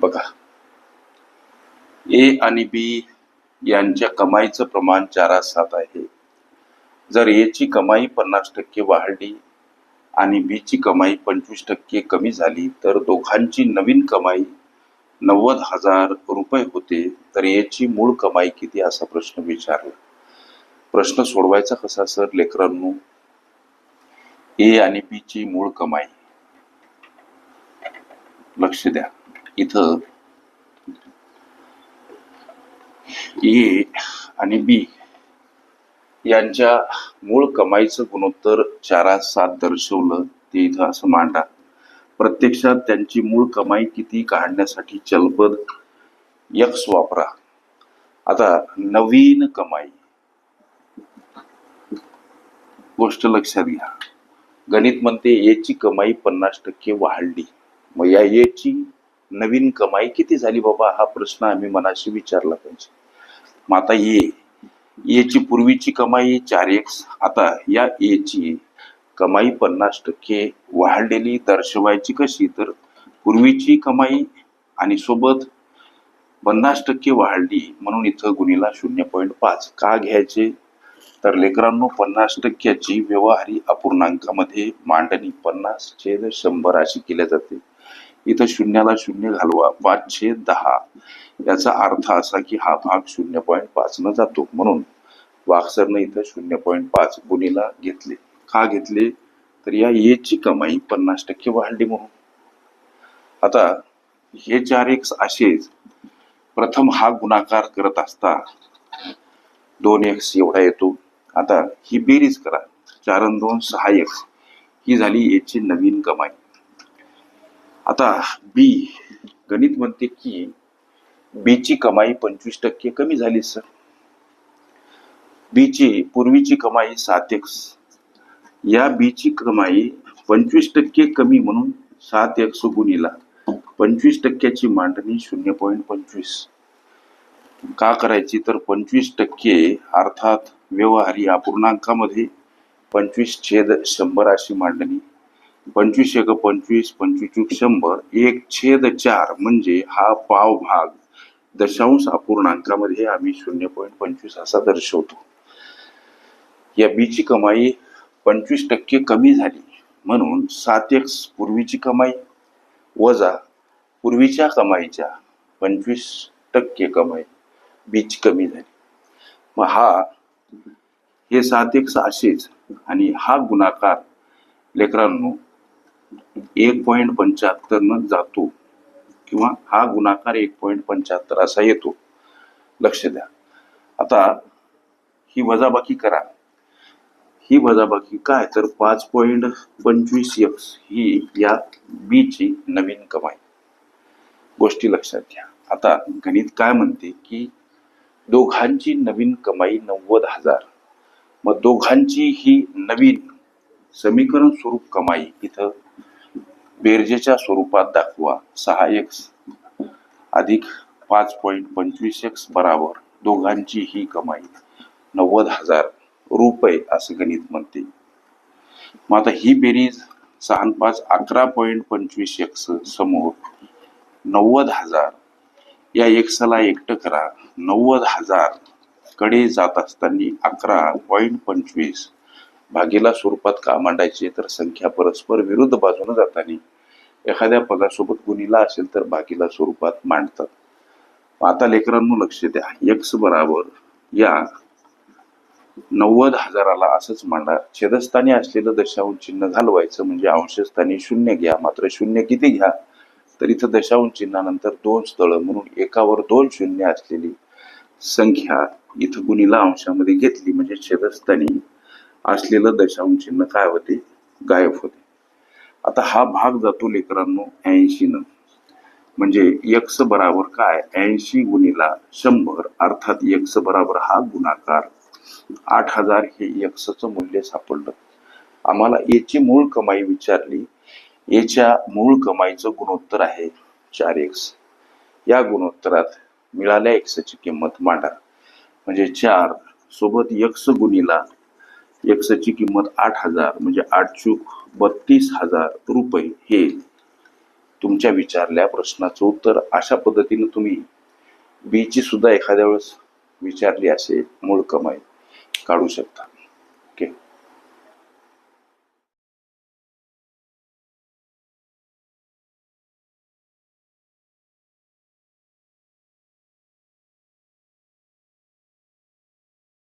बघा. ए आणि बी यांच्या कमाईचं प्रमाण चारा सात आहे. जर एची कमाई पन्नास टक्के वाढली आणि बी ची कमाई पंचवीस टक्के कमी झाली तर दोघांची नवीन कमाई नव्वद हजार रुपये होते तर याची मूळ कमाई किती? असा प्रश्न विचारला. प्रश्न सोडवायचा कसा सर लेकरांनो? ए आणि बी ची मूळ कमाई. लक्ष द्या. इथं. ए आणि बी यांच्या मूळ कमाईचं गुणोत्तर चारा सात दर्शवलं ते इथं असं मांडा. प्रत्यक्षात त्यांची मूळ कमाई किती काढण्यासाठी चलपद यक्स वापरा. आता नवीन कमाई. गोष्ट लक्षात घ्या. गणित म्हणते याची कमाई पन्नास टक्के वाढली. मग या याची नवीन कमाई किती झाली बाबा? हा प्रश्न आम्ही मनाशी विचारला पाहिजे मग आता ये याची पूर्वीची कमाई चार एक्स आता या एची कमाई पन्नास टक्के वाढलेली दर्शवायची कशी? तर पूर्वीची कमाई आणि सोबत पन्नास टक्के वाढली म्हणून इथं गुणीला शून्य पॉईंट पाच. का घ्यायचे? तर लेकरांनो पन्नास टक्क्याची व्यवहारी अपूर्णांकामध्ये मांडणी पन्नास छेद शंभर अशी केल्या जाते. इथं शून्याला शून्य घालवा पाचशे दहा. याचा अर्थ असा की हा भाग शून्य पॉईंट पाच न जातो म्हणून वाक्सरनं इथं शून्य पॉईंट पाच गुणीला घेतले. का घेतले? तर या येची कमाई पन्नास टक्के वाढली म्हणून. आता हे चार एक्स असेच प्रथम हा गुणाकार करत असता दोन एक्स एवढा येतो. आता ही बेरीज करा. चार दोन सहा एक्स. ही झाली याची नवीन कमाई. आता बी गणित म्हणते की बीची कमाई पंचवीस टक्के कमी झाली सर बीची पूर्वीची कमाई सात एक्स या बीची कमाई पंचवीस टक्के कमी म्हणून सात एक्स गुणीला पंचवीस टक्क्याची मांडणी शून्य पॉईंट पंचवीस. का करायची? तर पंचवीस टक्के अर्थात व्यवहारी अपूर्णांकामध्ये पंचवीस छेद शंभर अशी मांडणी पंचवीस एक पंचवीस पंचवीस शंभर एक छेद चार म्हणजे हा पाव भाग. दशांश अपूर्णांकामध्ये आम्ही शून्य पॉईंट पंचवीस असा दर्शवतो. या बीची कमाई पंचवीस टक्के कमी झाली. म्हणून सात एक पूर्वीची कमाई वजा पूर्वीच्या कमाईच्या पंचवीस टक्के कमाई बीच कमी झाली. मग हा हे सात एक असेच आणि हा गुणाकार लेकरांनो एक पॉईंट पंच्याहत्तर न जातो किंवा हा गुणाकार एक पॉईंट पंच्याहत्तर असा येतो. लक्ष द्या. आता ही वजाबाकी करा. ही वजाबाकी काय? तर पाच पॉईंट पंचवीस एक्स ही या बीची नवीन कमाई. गोष्टी लक्षात घ्या. आता गणित काय म्हणते की दोघांची नवीन कमाई नव्वद हजार. मग दोघांची ही नवीन समीकरण स्वरूप कमाई इथं बेरजेच्या स्वरूपात दाखवा. सहा एक्स अधिक पाच पॉईंट पंचवीस एक्स बराबर. दोघांची ही कमाई नव्वद हजार रुपये असं गणित म्हणते. मग आता ही बेरीज सहा पाच अकरा पॉईंट पंचवीस एक्स समोर नव्वद हजार. या एक्सला एकटं करा. नव्वद हजारकडे जात असताना अकरा पॉईंट पंचवीस भागीला स्वरूपात का मांडायचे? तर संख्या परस्पर विरुद्ध बाजूने जाताना एखाद्या पदासोबत गुणीला असेल तर भागीला स्वरूपात मांडतात. आता लेकरांनो लक्ष द्या. एक्स बराबर या नव्वद हजाराला असंच मांडा. छेदस्थानी असलेलं दशांश चिन्ह घालवायचं म्हणजे अंशस्थानी शून्य घ्या. मात्र शून्य किती घ्या? तर इथं दशांश चिन्हानंतर दोन स्थळ म्हणून एकावर दोन शून्य असलेली संख्या इथं गुणीला अंशामध्ये घेतली. म्हणजे छेदस्थानी असलेलं दशांश चिन्ह काय होते? गायब होते. आता हा भाग जातो लेकरांनो ऐंशी न म्हणजे यक्स बराबर काय? ऐंशी गुणीला शंभर अर्थात यक्स बराबर हा गुणाकार. आठ हजार हे यक्सचं मूल्य सापडलं. आम्हाला याची मूळ कमाई विचारली. याच्या मूळ कमाईचं गुणोत्तर आहे चार एक्स या गुणोत्तरात मिळाल्या एक्सची किंमत मांडा. म्हणजे चार सोबत यक्स गुणीला एक्सची किंमत आठ हजार म्हणजे आठ चूक बत्तीस हजार रुपये हे तुमच्या विचारल्या प्रश्नाचं उत्तर. अशा पद्धतीनं तुम्ही बीची सुद्धा एखाद्या वेळेस विचारली असेल मूळ कमाई काढू शकता.